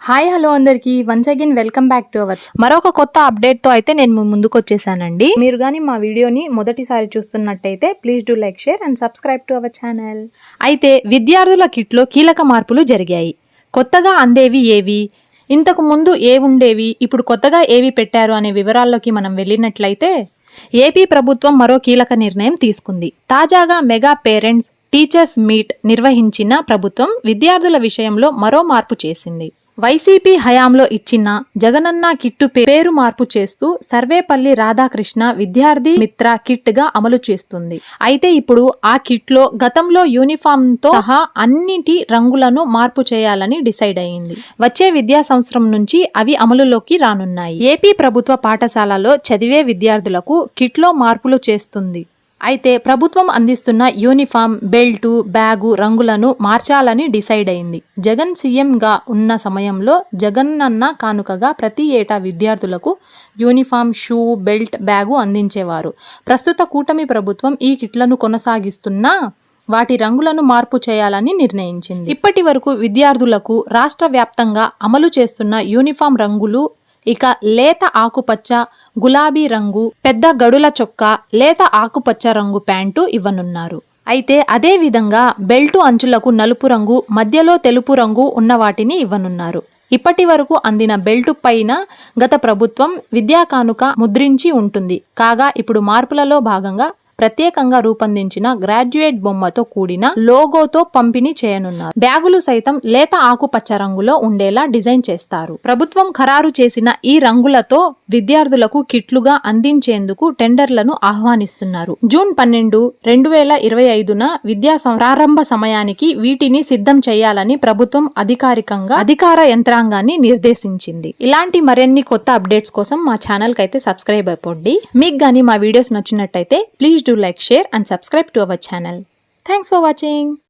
Hi hello అందరికి. Once again welcome back to our మరొక కొత్త అప్డేట్తో అయితే నేను ముందుకు వచ్చేసానండి మీరు కానీ మా వీడియోని మొదటిసారి చూస్తున్నట్టయితే please do like share and subscribe to our channel అయితే విద్యార్థుల కిట్లో కీలక మార్పులు జరిగాయి. కొత్తగా అందేవి ఏవి? ఇంతకు ముందు ఏ ఉండేవి? ఇప్పుడు కొత్తగా ఏవి పెట్టారు అనే వివరాల్లోకి మనం వెళ్ళినట్లయితే ఏపీ ప్రభుత్వం మరో కీలక నిర్ణయం తీసుకుంది. తాజాగా మెగా పేరెంట్స్ టీచర్స్ మీట్ నిర్వహించిన ప్రభుత్వం విద్యార్థుల విషయంలో మరో మార్పు చేసింది. వైసీపీ హయాంలో ఇచ్చిన జగనన్న కిట్టు పేరు మార్పు చేస్తూ సర్వేపల్లి రాధాకృష్ణ విద్యార్థి మిత్ర కిట్గా అమలు చేస్తుంది. అయితే ఇప్పుడు ఆ కిట్లో గతంలో యూనిఫామ్తో సహా అన్నిటి రంగులను మార్పు చేయాలని డిసైడ్ అయింది. వచ్చే విద్యా సంవత్సరం నుంచి అవి అమలులోకి రానున్నాయి. ఏపీ ప్రభుత్వ పాఠశాలలో చదివే విద్యార్థులకు కిట్లో మార్పులు చేస్తుంది. అయితే ప్రభుత్వం అందిస్తున్న యూనిఫామ్ బెల్టు బ్యాగు రంగులను మార్చాలని డిసైడ్ అయింది. జగన్ సీఎంగా ఉన్న సమయంలో జగన్ అన్న కానుకగా ప్రతి ఏటా విద్యార్థులకు యూనిఫామ్ షూ బెల్ట్ బ్యాగు అందించేవారు. ప్రస్తుత కూటమి ప్రభుత్వం ఈ కిట్లను కొనసాగిస్తున్నా వాటి రంగులను మార్పు చేయాలని నిర్ణయించింది. ఇప్పటి వరకు విద్యార్థులకు రాష్ట్ర వ్యాప్తంగా అమలు చేస్తున్న యూనిఫామ్ రంగులు ఇక లేత ఆకుపచ్చ గులాబీ రంగు పెద్ద గడుల చొక్కా లేత ఆకుపచ్చ రంగు ప్యాంటు ఇవ్వనున్నారు. అయితే అదే విధంగా బెల్టు అంచులకు నలుపు రంగు మధ్యలో తెలుపు రంగు ఉన్న వాటిని ఇవ్వనున్నారు. ఇప్పటి వరకు అందిన బెల్టు పైన గత ప్రభుత్వం విద్యా కానుక ముద్రించి ఉంటుంది. కాగా ఇప్పుడు మార్పులలో భాగంగా ప్రత్యేకంగా రూపొందించిన గ్రాడ్యుయేట్ బొమ్మతో కూడిన లోగోతో పంపిణీ చేయనున్నారు. బ్యాగులు సైతం లేత ఆకుపచ్చ రంగులో ఉండేలా డిజైన్ చేస్తారు. ప్రభుత్వం ఖరారు చేసిన ఈ రంగులతో విద్యార్థులకు కిట్లుగా అందించేందుకు టెండర్లను ఆహ్వానిస్తున్నారు. జూన్ పన్నెండు రెండు వేల ఇరవై ఐదున విద్యా సం- ప్రారంభ సమయానికి వీటిని సిద్ధం చేయాలని ప్రభుత్వం అధికారికంగా అధికార యంత్రాంగాన్ని నిర్దేశించింది. ఇలాంటి మరిన్ని కొత్త అప్డేట్స్ కోసం మా ఛానల్ అయితే సబ్స్క్రైబ్ అయిపోండి. మీకు గానీ మా వీడియోస్ నచ్చినట్టయితే please do like, share and subscribe to our channel. Thanks for watching.